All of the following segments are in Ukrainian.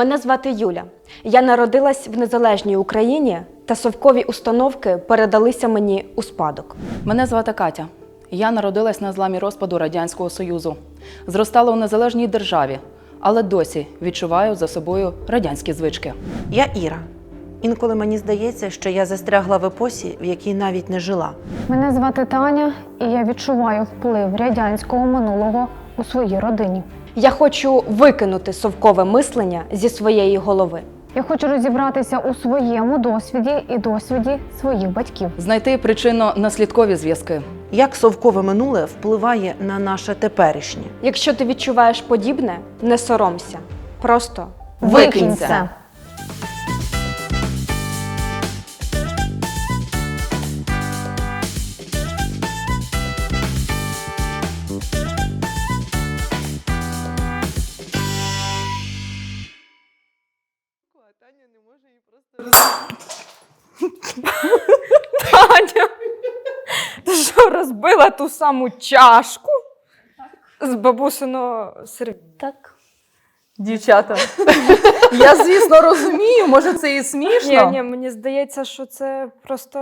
Мене звати Юля. Я народилась в незалежній Україні, та совкові установки передалися мені у спадок. Мене звати Катя. Я народилась на зламі розпаду Радянського Союзу. Зростала у незалежній державі, але досі відчуваю за собою радянські звички. Я Іра. Інколи мені здається, що я застрягла в епосі, в якій навіть не жила. Мене звати Таня, і я відчуваю вплив радянського минулого у своїй родині. Я хочу викинути совкове мислення зі своєї голови. Я хочу розібратися у своєму досвіді і досвіді своїх батьків. Знайти причинно-наслідкові зв'язки. Як совкове минуле впливає на наше теперішнє? Якщо ти відчуваєш подібне, не соромся. Просто Викинь це. Таня, ти що розбила ту саму чашку з бабусиного сервізу? Так. Дівчата, я звісно розумію, може це і смішно. Ні, ні, мені здається, що це просто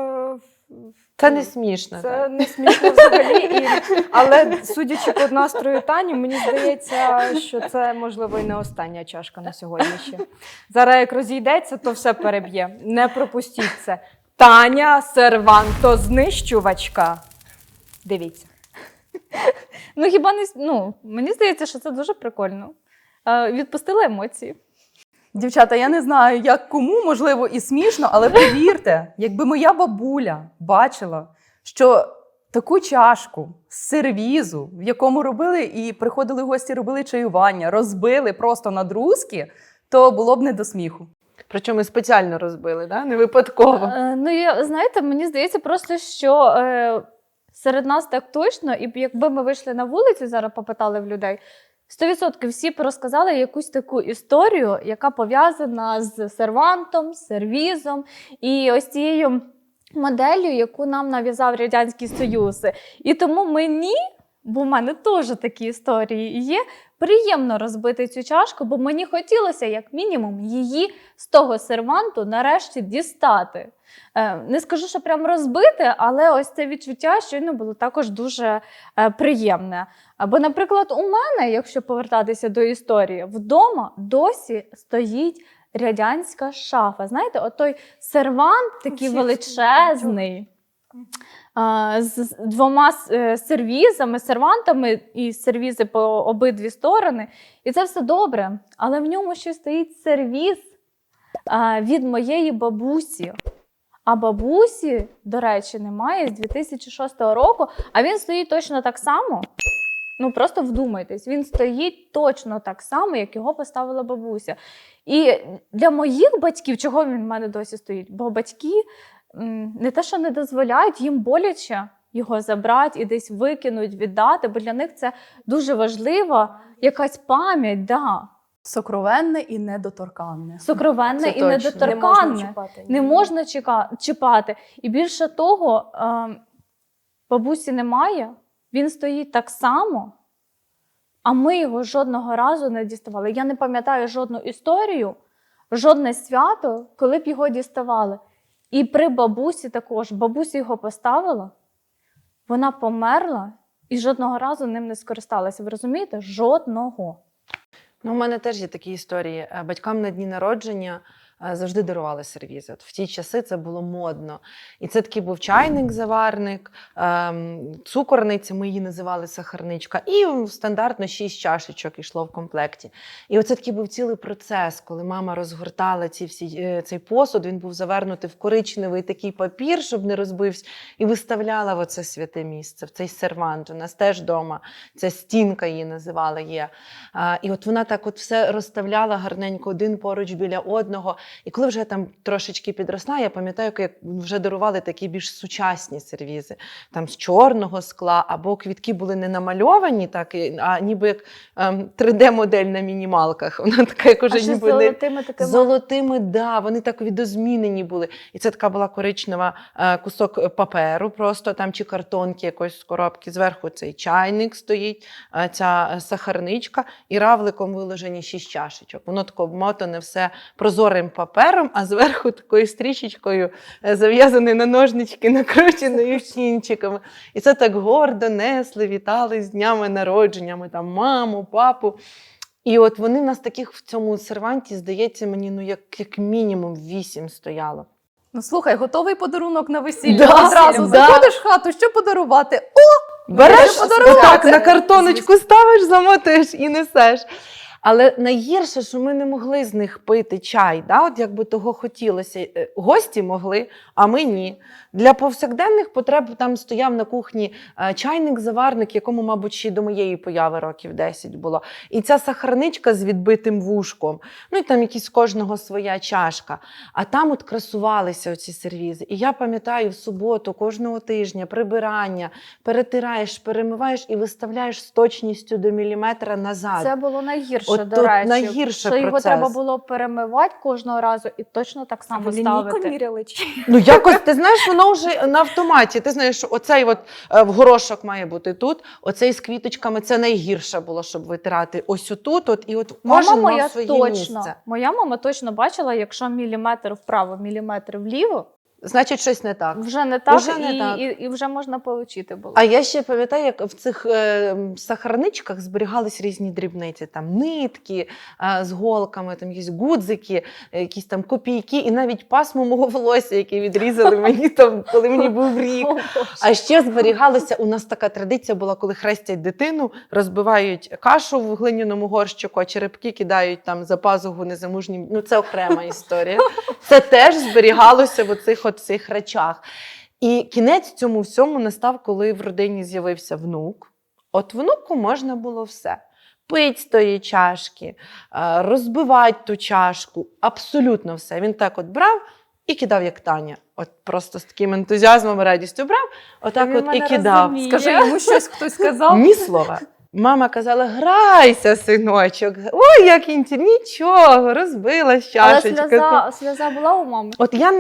Це не смішно. це не смішно взагалі. І... Але судячи по настрою Тані, мені здається, що це можливо і не остання чашка на сьогодні ще. Зараз як розійдеться, то все переб'є. Не пропустіть це. Таня Серванто знищувачка. Дивіться. Ну хіба не ну, мені здається, що це дуже прикольно. Е, Відпустила емоції. Дівчата, я не знаю, як кому, можливо, і смішно, але повірте, якби моя бабуля бачила, що таку чашку з сервізу, в якому робили і приходили гості, робили чаювання, розбили просто на друзки, то було б не до сміху. Причому спеціально розбили, да? не випадково. Е, Ну, я, знаєте, мені здається просто, що е, серед нас так точно, і якби ми вийшли на вулицю, зараз попитали в людей. 100% всі розказали якусь таку історію, яка пов'язана з сервантом, сервізом і ось цією моделлю, яку нам нав'язав Радянський Союз. І тому мені, бо в мене теж такі історії є, приємно розбити цю чашку, бо мені хотілося, як мінімум, її з того серванту нарешті дістати. Е, Не скажу, що прям розбити, але ось це відчуття щойно було також дуже е, приємне. Або, наприклад, у мене, якщо повертатися до історії, вдома досі стоїть радянська шафа. Знаєте, отой сервант такий величезний. З двома е, сервізами, сервантами і сервізи по обидві сторони. І це все добре. Але в ньому ще стоїть сервіз від моєї бабусі. А бабусі, до речі, немає з 2006 року, а він стоїть точно так само. Ну просто вдумайтесь, він стоїть точно так само, як його поставила бабуся. І для моїх батьків, чого він в мене досі стоїть? Бо батьки не те, що не дозволяють, їм боляче його забрати і десь викинуть, віддати, бо для них це дуже важлива якась пам'ять, да. Сокровенне і недоторканне. сокровенне Це і точно. недоторканне. Не можна чека- чіпати. І більше того, е, бабусі немає, він стоїть так само, а ми його жодного разу не діставали. Я не пам'ятаю жодну історію, жодне свято, коли б його діставали. І при бабусі також. Бабуся його поставила, вона померла і жодного разу ним не скористалася. Ви розумієте? Жодного. Ну, у мене теж є такі історії. Е, Батькам на дні народження завжди дарували сервізи. От в ті часи це було модно. І це такий був чайник, заварник, ем, цукорниця, ми її називали сахарничка, і стандартно шість чашечок йшло в комплекті. І оце такий був цілий процес, коли мама розгортала ці всі, е, цей посуд, він був завернутий в коричневий такий папір, щоб не розбився, і виставляла в оце святе місце, в цей сервант. У нас теж вдома ця стінка її називали є. І от вона так от все розставляла гарненько один поруч біля одного. І коли вже я там трошечки підросла, я пам'ятаю, як вже дарували такі більш сучасні сервізи, там з чорного скла, або квітки були не намальовані, так, а ніби як ем, 3D-модель на мінімалках. Вона така, як уже ніби не золотими такими золотими, да, вони так відозмінені були. І це така була коричнева е, кусок паперу, просто там чи картонки якоїсь з коробки. Зверху цей чайник стоїть, е, ця е, сахарничка, і равликом виложені шість чашечок. Воно тако обмотане все прозорим папером, а зверху такою стрічечкою е, зав'язане на ножнички, накрученою щінчиками. І це так гордо несли, вітали з днями народженнями, там маму, папу. І от вони в нас таких в цьому серванті, здається, мені ну як, як мінімум вісім стояло. Ну слухай, готовий подарунок на весілля. Да, Одразу да. заходиш в хату, що подарувати? Береш подарувати. отак на картоночку ставиш, замотуєш і несеш. Але найгірше, що ми не могли з них пити чай. Да? От якби того хотілося. Е, Гості могли, а ми ні. Для повсякденних потреб там стояв на кухні е, чайник-заварник, якому, мабуть, ще до моєї появи років 10 було. І ця сахарничка з відбитим вушком. Ну і там якісь кожного своя чашка. А там от красувалися оці сервізи. І я пам'ятаю в суботу, кожного тижня прибирання, перетираєш, перемиваєш і виставляєш з точністю до міліметра назад. Це було найгірше, От до тут речі. найгірше що його треба було перемивати кожного разу і точно так само лінійку ставити. міряли чи? Ну якось ти знаєш, воно вже на автоматі. Ти знаєш, що оцей от е, в горошок має бути тут, оцей з квіточками це найгірше було, щоб витирати. Ось отут, от і от Мама моя мав своє точно, місце. моя мама точно бачила, якщо міліметр вправо, міліметр вліво, Значить, щось не так. вже не так, Вже не і, так. І, і вже можна отримати було. А я ще пам'ятаю, як в цих е, сахарничках зберігались різні дрібниці, там нитки е, з голками, там якісь гудзики, е, якісь там копійки, і навіть пасмо мого волосся, яке відрізали мені там, коли мені був рік. А ще зберігалося, у нас така традиція була, коли хрестять дитину, розбивають кашу в глиняному горщику, а черепки кидають там за пазуху незамужнім. Ну, це окрема історія. Це теж зберігалося в оцих от цих речах. І кінець цьому всьому настав, коли в родині з'явився внук. От внуку можна було все. Пить з тої чашки, е, розбивати ту чашку, абсолютно все. Він так от брав і кидав, як Таня. От просто з таким ентузіазмом і радістю брав, отак Він от і кидав. розуміє. Скажи йому щось хтось сказав. Ні слова. Мама казала: грайся, синочок. Ой, як інтересно. Нічого, розбила Але сльоза, сльоза була у мами. От я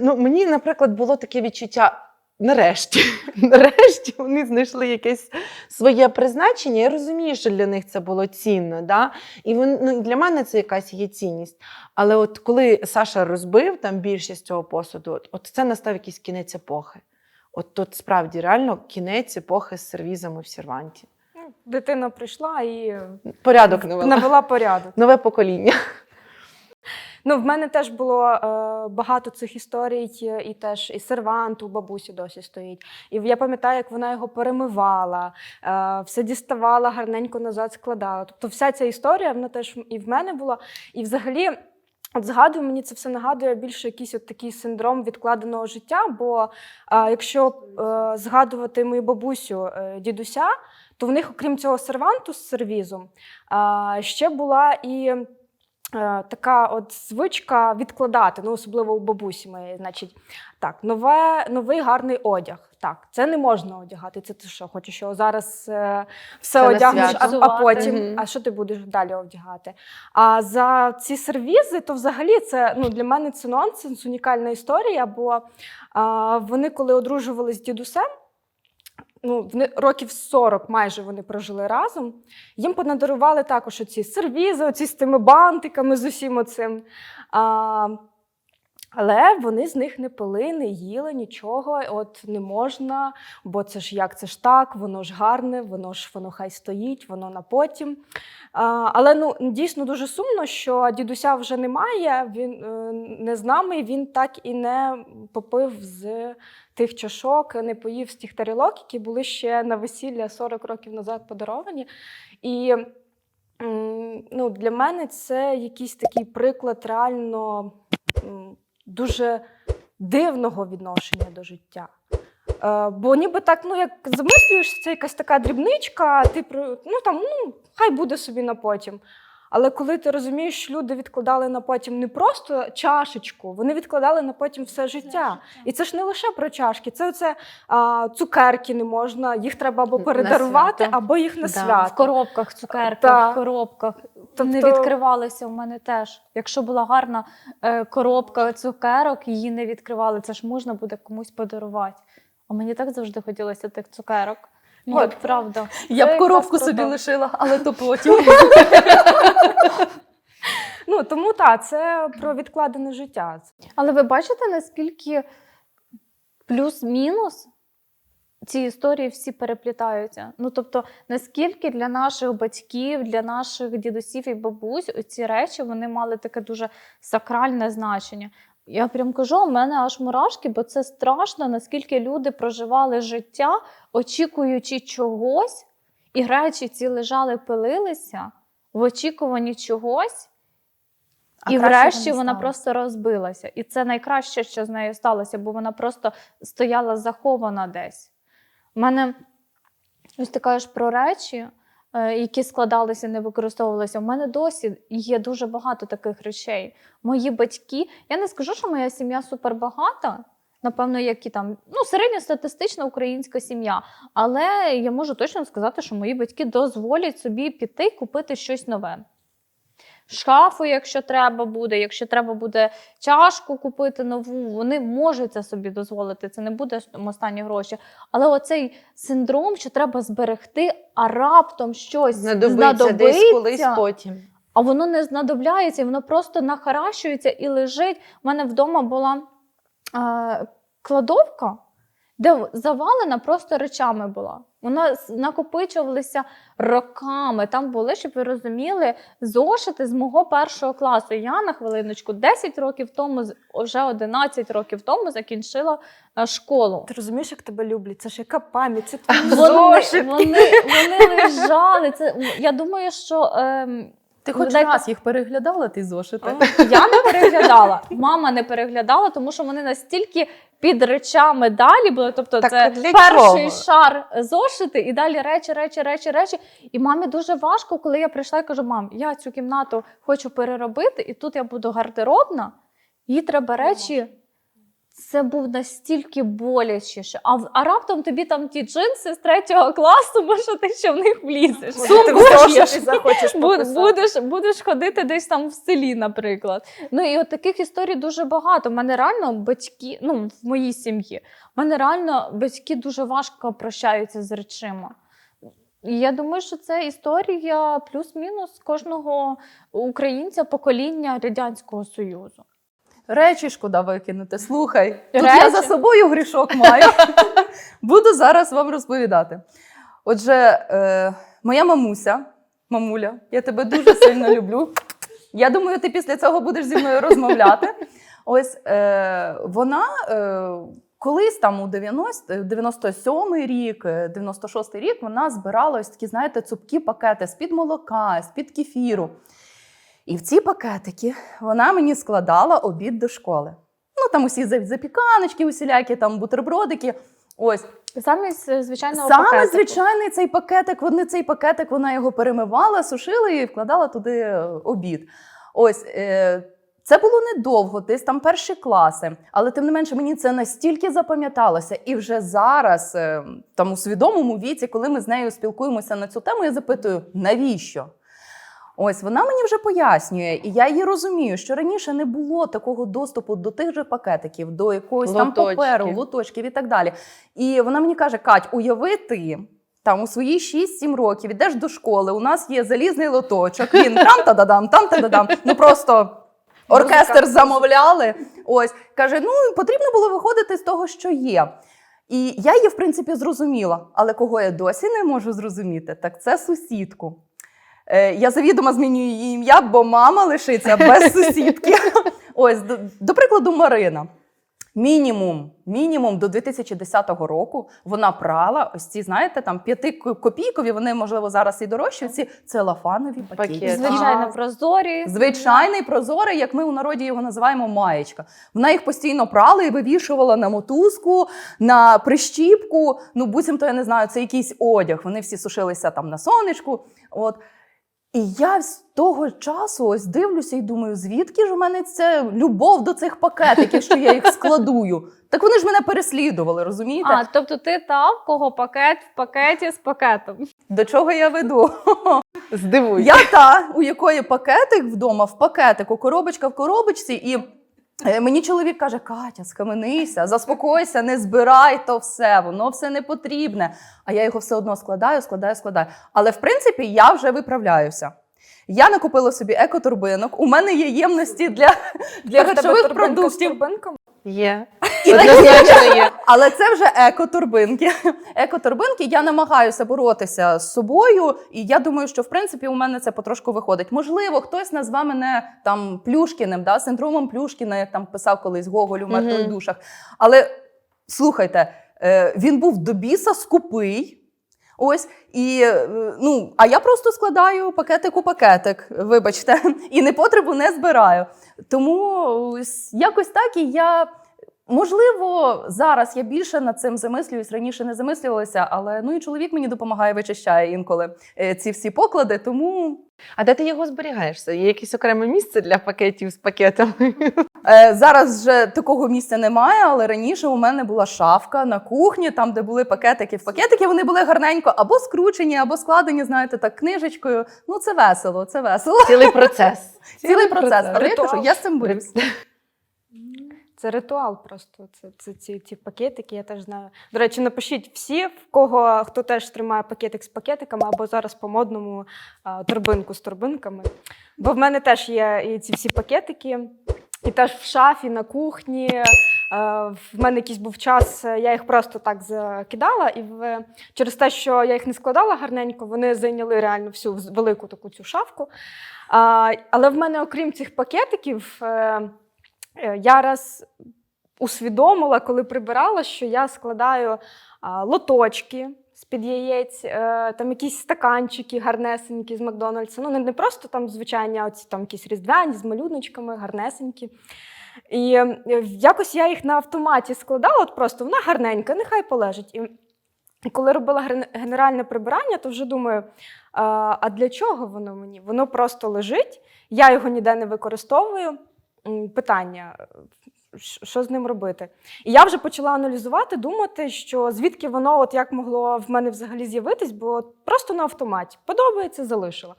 ну, мені, наприклад, було таке відчуття. Нарешті, нарешті вони знайшли якесь своє призначення. Я розумію, що для них це було цінно. Да? І вон, ну, для мене це якась є цінність. Але от коли Саша розбив там більшість цього посуду, от, от це настав якийсь кінець епохи. От тут справді реально кінець епохи з сервізами в серванті. Дитина прийшла і Порядок навела. навела порядок. Нове покоління. Ну, в мене теж було е, багато цих історій, е, і теж і сервант у бабусі досі стоїть. І я пам'ятаю, як вона його перемивала, е, все діставала, гарненько назад складала. Тобто, вся ця історія вона теж і в мене була. І взагалі. От згадую, мені це все нагадує більше якийсь от такий синдром відкладеного життя. Бо а, якщо е, згадувати мою бабусю е, дідуся, то в них, окрім цього серванту з сервізом, ще була і е, така от звичка відкладати, ну особливо у бабусі моєї. Значить, так, нове, новий гарний одяг. Так, це не можна одягати. Це ти що, хочеш його зараз е, все Це одягнеш, а, а потім, Мгм. а що ти будеш далі одягати? А за ці сервізи, то взагалі це ну, для мене це нонсенс, унікальна історія, бо а, вони, коли одружувались з дідусем, ну, років 40 майже вони прожили разом. Їм понадарували також оці сервізи, оці з тими бантиками, з усім оцим. А, але вони з них не пили, не їли нічого. От не можна, бо це ж як це ж так, воно ж гарне, воно ж воно хай стоїть, воно на потім. А, але ну дійсно дуже сумно, що дідуся вже немає. Він е, не з нами. Він так і не попив з тих чашок, не поїв з тих тарілок, які були ще на весілля 40 років назад подаровані. І ну, для мене це якийсь такий приклад реально дуже дивного відношення до життя. Е, бо ніби так, ну як замислюєш, це якась така дрібничка, ти про- ну там, ну, хай буде собі на потім. Але коли ти розумієш, що люди відкладали на потім не просто чашечку, вони відкладали на потім все життя. І це ж не лише про чашки, це оце а, цукерки не можна, їх треба або передарувати, або їх на Да. свято. В коробках, цукерках, в коробках. Тобто- Не відкривалися в мене теж. Якщо була гарна е, коробка цукерок, її не відкривали. Це ж можна буде комусь подарувати. А мені так завжди хотілося тих цукерок. Ну, От. от правда. Я б коробку собі лишила, але то потім. Ну тому так, це про відкладене життя. Але ви бачите, наскільки плюс-мінус ці історії всі переплітаються. Ну тобто, наскільки для наших батьків, для наших дідусів і бабусь ці речі вони мали таке дуже сакральне значення. Я прям кажу, у мене аж мурашки, бо це страшно, наскільки люди проживали життя, очікуючи чогось, і речі ці лежали, пилилися в очікуванні чогось. А і врешті вона просто розбилася. І це найкраще, що з нею сталося, бо вона просто стояла захована десь. У мене ось ти кажеш про речі, е, які складалися, не використовувалися. У мене досі є дуже багато таких речей. Мої батьки, я не скажу, що моя сім'я супербагата. Напевно, як і там ну, середньостатистична українська сім'я. Але я можу точно сказати, що мої батьки дозволять собі піти купити щось нове шафу, якщо треба буде, якщо треба буде чашку купити нову, вони можуть це собі дозволити. Це не буде останні гроші. Але оцей синдром, що треба зберегти, а раптом щось Знадобиться десь колись потім. а воно не знадобляється, і воно просто нахаращується і лежить. У мене вдома була е, кладовка, де завалена просто речами була. Вона накопичувалася роками. Там були, щоб ви розуміли, зошити з мого першого класу. Я на хвилиночку 10 років тому, вже 11 років тому закінчила е, школу. Ти розумієш, як тебе люблять? Це ж яка пам'ять, це твій Вони, зошит. вони, вони лежали. Це, я думаю, що. Ем, Ти хоч Дайте- раз їх переглядала, ти зошити? Я не переглядала, мама не переглядала, тому що вони настільки під речами далі були. Тобто, Так це для перший чого? шар зошити, і далі речі, речі, речі, речі. І мамі дуже важко, коли я прийшла і кажу: мам, я цю кімнату хочу переробити, і тут я буду гардеробна, їй треба речі. Це був настільки болячіше. А, а раптом тобі там ті джинси з третього класу, що ти ще в них влізеш. Сумку захочеш Бу- будеш, будеш ходити десь там в селі, наприклад. Ну і от таких історій дуже багато. У мене реально батьки, ну в моїй сім'ї, в мене реально батьки дуже важко прощаються з речима. І я думаю, що це історія плюс-мінус кожного українця покоління Радянського Союзу. Речі шкода викинути. Слухай, тут Речі? я за собою грішок маю. Буду зараз вам розповідати. Отже, е, моя мамуся, мамуля, я тебе дуже сильно люблю. Я думаю, ти після цього будеш зі мною розмовляти. Ось е, вона е, колись там у 90, 97-й рік, е, 96-й рік, вона збирала ось такі, знаєте, цупкі пакети з-під молока, з-під кефіру. І в ці пакетики вона мені складала обід до школи. Ну там усі запіканочки, усілякі там бутербродики. Ось Замість е, звичайного саме пакетику. звичайний цей пакетик. Вони цей пакетик вона його перемивала, сушила і вкладала туди е, обід. Ось е, це було недовго, десь там перші класи, але тим не менше мені це настільки запам'яталося. І вже зараз, е, там у свідомому віці, коли ми з нею спілкуємося на цю тему, я запитую, навіщо? Ось вона мені вже пояснює, і я її розумію, що раніше не було такого доступу до тих же пакетиків, до якогось там паперу, лоточків і так далі. І вона мені каже: Кать, уяви ти. Там у свої 6-7 років ідеш до школи. У нас є залізний лоточок. Він там та дадам, там та дадам. Ну просто оркестр замовляли. Ось каже: ну потрібно було виходити з того, що є. І я її, в принципі, зрозуміла. Але кого я досі не можу зрозуміти, так це сусідку. Е, я завідомо змінюю її ім'я, бо мама лишиться без сусідки. Ось, до, до прикладу, Марина. Мінімум, мінімум до 2010 року вона прала ось ці, знаєте, там п'ятикопійкові, вони, можливо, зараз і дорожчі, ці целофанові пакети. Пакети. Звичайно, прозорі. Звичайний прозорий, як ми у народі його називаємо маєчка. Вона їх постійно прала і вивішувала на мотузку, на прищіпку. Ну, буцімто, я не знаю, це якийсь одяг. Вони всі сушилися там на сонечку. От. І я з того часу ось дивлюся і думаю, звідки ж у мене ця любов до цих пакетиків, що я їх складую. Так вони ж мене переслідували, розумієте? А, тобто ти та, в кого пакет в пакеті з пакетом. До чого я веду? Здивуй. Я та, у якої пакетик вдома, в пакетику, коробочка в коробочці, і мені чоловік каже: Катя, схаменися, заспокойся, не збирай то все, воно все не потрібне. А я його все одно складаю, складаю, складаю. Але в принципі я вже виправляюся. Я накупила собі екотурбинок. У мене є ємності для, для харчових продуктів. Є. І Однозначно є. Але це вже екотурбинки. Екотурбинки я намагаюся боротися з собою, і я думаю, що в принципі у мене це потрошку виходить. Можливо, хтось назве мене там Плюшкіним, да, синдромом Плюшкіна, як там писав колись Гоголь у мертвих душах. Але слухайте, е, він був до біса скупий. Ось і е, ну, а я просто складаю пакетик у пакетик, вибачте, і непотребу не збираю. Тому якось так і я. Можливо, зараз я більше над цим замислююсь, раніше не замислювалася, але ну і чоловік мені допомагає, вичищає інколи е, ці всі поклади. Тому А де ти його зберігаєшся? Є якесь окреме місце для пакетів з пакетами? е, зараз вже такого місця немає, але раніше у мене була шафка на кухні, там, де були пакетики. В пакетики вони були гарненько або скручені, або складені, знаєте, так книжечкою. Ну це весело, це весело. Цілий процес. Цілий процес. Але я кажу, я з цим борюсь. Це ритуал просто. Це, це ці, ці пакетики, я теж знаю. До речі, напишіть всі, в кого хто теж тримає пакетик з пакетиками, або зараз по модному а, торбинку з торбинками. Бо в мене теж є і ці всі пакетики, і теж в шафі, на кухні. Е, В мене якийсь був час, е, я їх просто так закидала, і в, через те, що я їх не складала гарненько, вони зайняли реально всю велику таку цю шафку. Але в мене, окрім цих пакетиків, Е, Я раз усвідомила, коли прибирала, що я складаю лоточки з-під яєць, е, там якісь стаканчики гарнесенькі з Макдональдса. Ну, не, просто там звичайні, а оці там якісь різдвяні з малюночками, гарнесенькі. І е, якось я їх на автоматі складала, от просто вона гарненька, нехай полежить. І коли робила генеральне прибирання, то вже думаю, а для чого воно мені? Воно просто лежить, я його ніде не використовую. Питання, що з ним робити? І я вже почала аналізувати, думати, що звідки воно, от як могло в мене взагалі з'явитись, бо просто на автоматі подобається, залишила.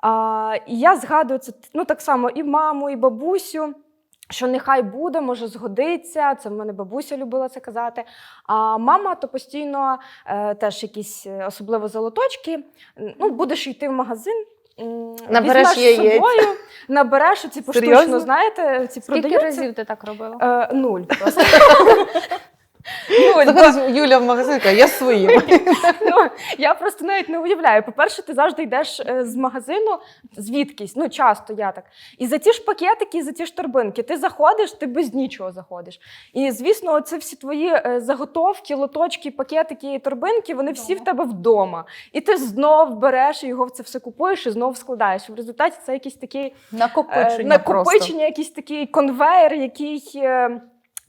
А, і я згадую це ну, так само і маму, і бабусю. Що нехай буде, може згодиться. Це в мене бабуся любила це казати. А мама то постійно е, теж якісь е, особливо золоточки. Ну, будеш йти в магазин. Набереш візьмеш з собою, набереш оці поштучно, Серйозно? знаєте, ці Скільки продаються. разів ти так робила? Е, нуль просто. Заходить Юля в магазин, каже, я своїм. Ну, я просто навіть не уявляю. По-перше, ти завжди йдеш е, з магазину звідкись, ну часто я так. І за ті ж пакетики, і за ті ж торбинки. Ти заходиш, ти без нічого заходиш. І звісно, це всі твої е, заготовки, лоточки, пакетики і торбинки, вони всі в тебе вдома. І ти знов береш і його в це все купуєш і знов складаєш. В результаті це якийсь такий е, Накопичення просто. накопичення, якийсь такий конвейер, який е,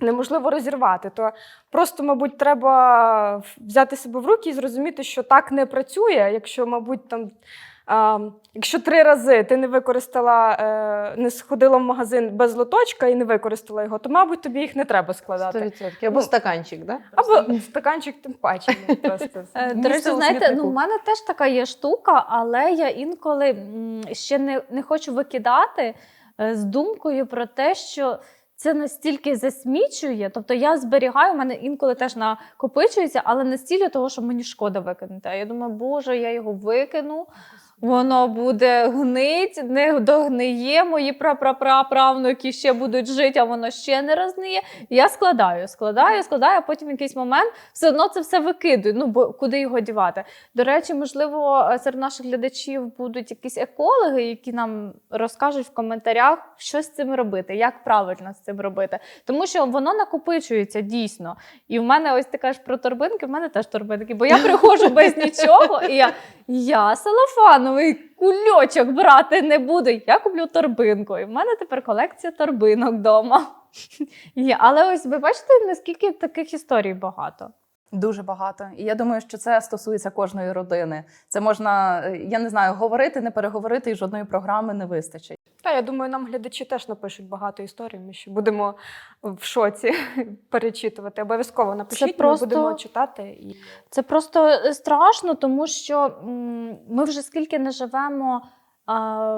неможливо розірвати. То просто, мабуть, треба взяти себе в руки і зрозуміти, що так не працює, якщо, мабуть, там. А, якщо три рази ти не використала, е, не сходила в магазин без лоточка і не використала його, то, мабуть, тобі їх не треба складати. 100%. Або стаканчик, да? Або стаканчик тим паче. ну, Просто. Е, До речі, знаєте, ну в мене теж така є штука, але я інколи ще не, не хочу викидати е, з думкою про те, що це настільки засмічує. Тобто я зберігаю, в мене інколи теж накопичується, але не стільки того, що мені шкода викинути. А я думаю, боже, я його викину. Воно буде гнить, не догниє. Мої прапраправнуки ще будуть жити, а воно ще не розгниє. Я складаю, складаю, складаю, а потім в якийсь момент все одно це все викидую. Ну бо куди його дівати? До речі, можливо, е, серед наших глядачів будуть якісь екологи, які нам розкажуть в коментарях, що з цим робити, як правильно з цим робити. Тому що воно накопичується дійсно. І в мене ось ти кажеш про торбинки, в мене теж торбинки, бо я приходжу без нічого, і я, я салофановий кульочок брати не буду. Я куплю торбинку. І в мене тепер колекція торбинок вдома. Але ось ви бачите, наскільки таких історій багато. Дуже багато. І я думаю, що це стосується кожної родини. Це можна, е, я не знаю, говорити, не переговорити, і жодної програми не вистачить. Та я думаю, нам глядачі теж напишуть багато історій. Ми ще будемо в шоці перечитувати. Обов'язково напишіть, просто- ми будемо читати. І... Це просто е, страшно, тому що ми вже скільки не живемо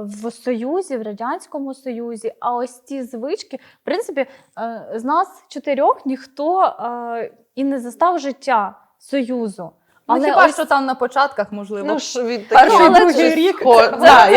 в Союзі, в Радянському Союзі, а ось ті звички, в принципі, е, з нас чотирьох ніхто е, і не застав життя Союзу. Але Але хіба ось що там на початках, можливо, Ну ж від Перший, другий рік це- Да,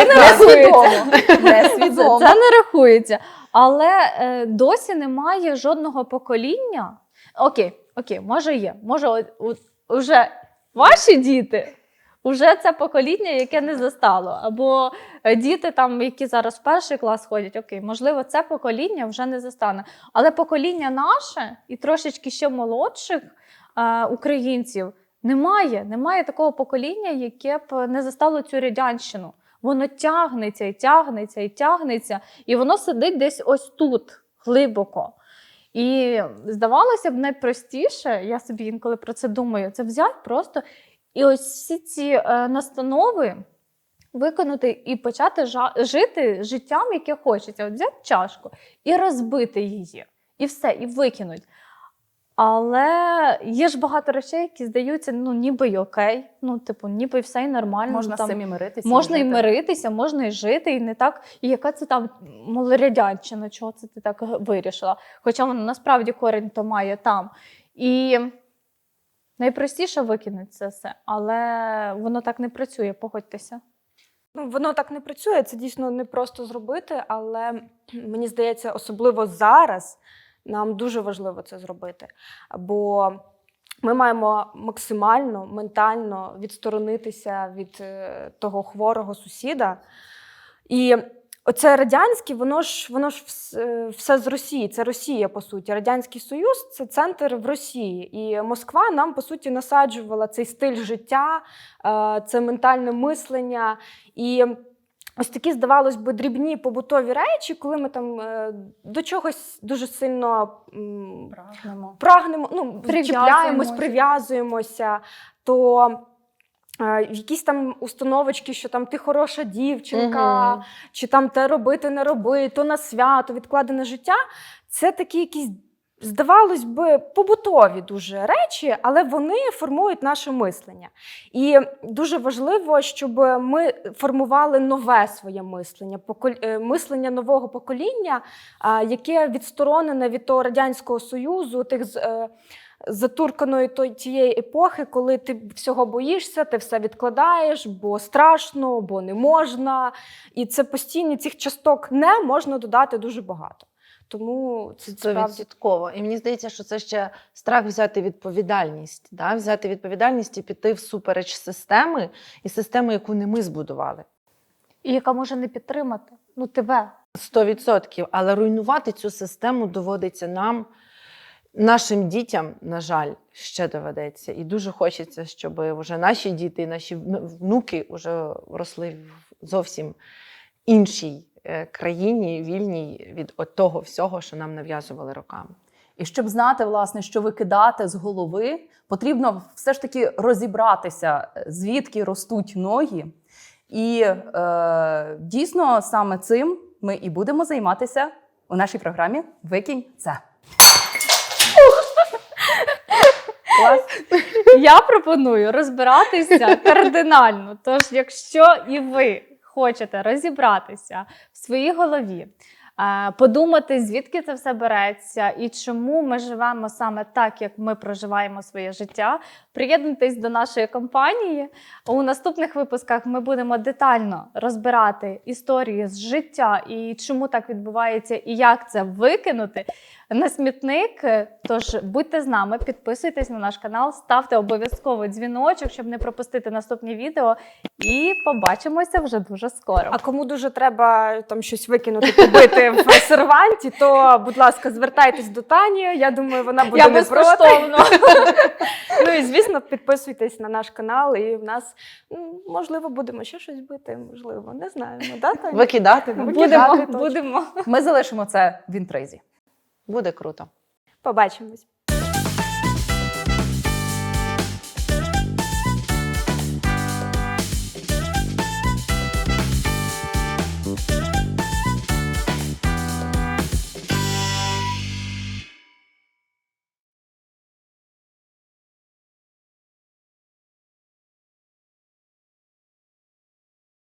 це Несвідомо. не рахується. Але е, досі немає жодного покоління. Окей, окей, може є. Може, от, от, уже ваші діти. Уже це покоління, яке не застало. Або е, діти, там, які зараз в перший клас ходять, окей, можливо, це покоління вже не застане. Але покоління наше і трошечки ще молодших е, українців немає. Немає такого покоління, яке б не застало цю радянщину. Воно тягнеться і тягнеться і тягнеться, і воно сидить десь ось тут, глибоко. І здавалося б, найпростіше, я собі інколи про це думаю, це взяти просто і ось всі ці е, настанови виконати і почати жити життям, яке хочеться. От взяти чашку і розбити її, і все, і викинуть. Але є ж багато речей, які здаються, ну ніби й окей, ну, типу, ніби все й нормально. Можна там, з цим і миритися. Можна і жити. миритися, можна і жити, і не так. І яка це там малорядянщина, чого це ти так вирішила? Хоча воно насправді корінь то має там. І найпростіше викинути це все, але воно так не працює, погодьтеся. Ну, воно так не працює, це дійсно не просто зробити, але мені здається, особливо зараз нам дуже важливо це зробити. Бо ми маємо максимально ментально відсторонитися від е, того хворого сусіда. І оце радянське, воно ж воно ж е, все з Росії. Це Росія, по суті. Радянський Союз це центр в Росії. І Москва нам, по суті, насаджувала цей стиль життя, е, це ментальне мислення. І ось такі, здавалось би, дрібні побутові речі, коли ми там е, до чогось дуже сильно Прагнемо. прагнемо, ну, чіпляємось, прив'язуємося, то е, якісь там установочки, що там ти хороша дівчинка, Мгм. чи там те робити, не роби, то на свято, відкладене життя. Це такі якісь. Здавалось би, побутові дуже речі, але вони формують наше мислення. І дуже важливо, щоб ми формували нове своє мислення, е, мислення нового покоління, яке відсторонене від того радянського союзу, тих з- е, затурканої тієї епохи, коли ти всього боїшся, ти все відкладаєш, бо страшно, бо не можна. І це постійні цих часток не можна додати дуже багато. Тому це, Це справді відсотково. І мені здається, що це ще страх взяти відповідальність, да? взяти відповідальність і піти всупереч системи і системи, яку не ми збудували. І яка може не підтримати ну, тебе. 100%. Але руйнувати цю систему доводиться нам, нашим дітям, на жаль, ще доведеться. І дуже хочеться, щоб вже наші діти, наші внуки вже росли в зовсім іншій країні, вільній від того всього, що нам нав'язували роками. І щоб знати, власне, що викидати з голови, потрібно все ж таки розібратися, звідки ростуть ноги. І е, дійсно саме цим ми і будемо займатися у нашій програмі Викинь це. Клас. Я пропоную розбиратися кардинально. Тож, якщо і ви хочете розібратися в своїй голові, е, подумати, звідки це все береться і чому ми живемо саме так, як ми проживаємо своє життя, приєднуйтесь до нашої компанії. У наступних випусках ми будемо детально розбирати історії з життя і чому так відбувається, і як це викинути на смітник. Тож будьте з нами, підписуйтесь на наш канал, ставте обов'язково дзвіночок, щоб не пропустити наступні відео. І побачимося вже дуже скоро. А кому дуже треба там щось викинути, побити в серванті, то, будь ласка, звертайтесь до Тані. Я думаю, вона буде Я не проти. Ну і звісно, підписуйтесь на наш канал, і в нас можливо будемо ще щось бити. Можливо, не знаємо. Да, Таня? Викидати Будемо. Будемо, точно. будемо. Ми залишимо це в інтризі. Буде круто. Побачимось.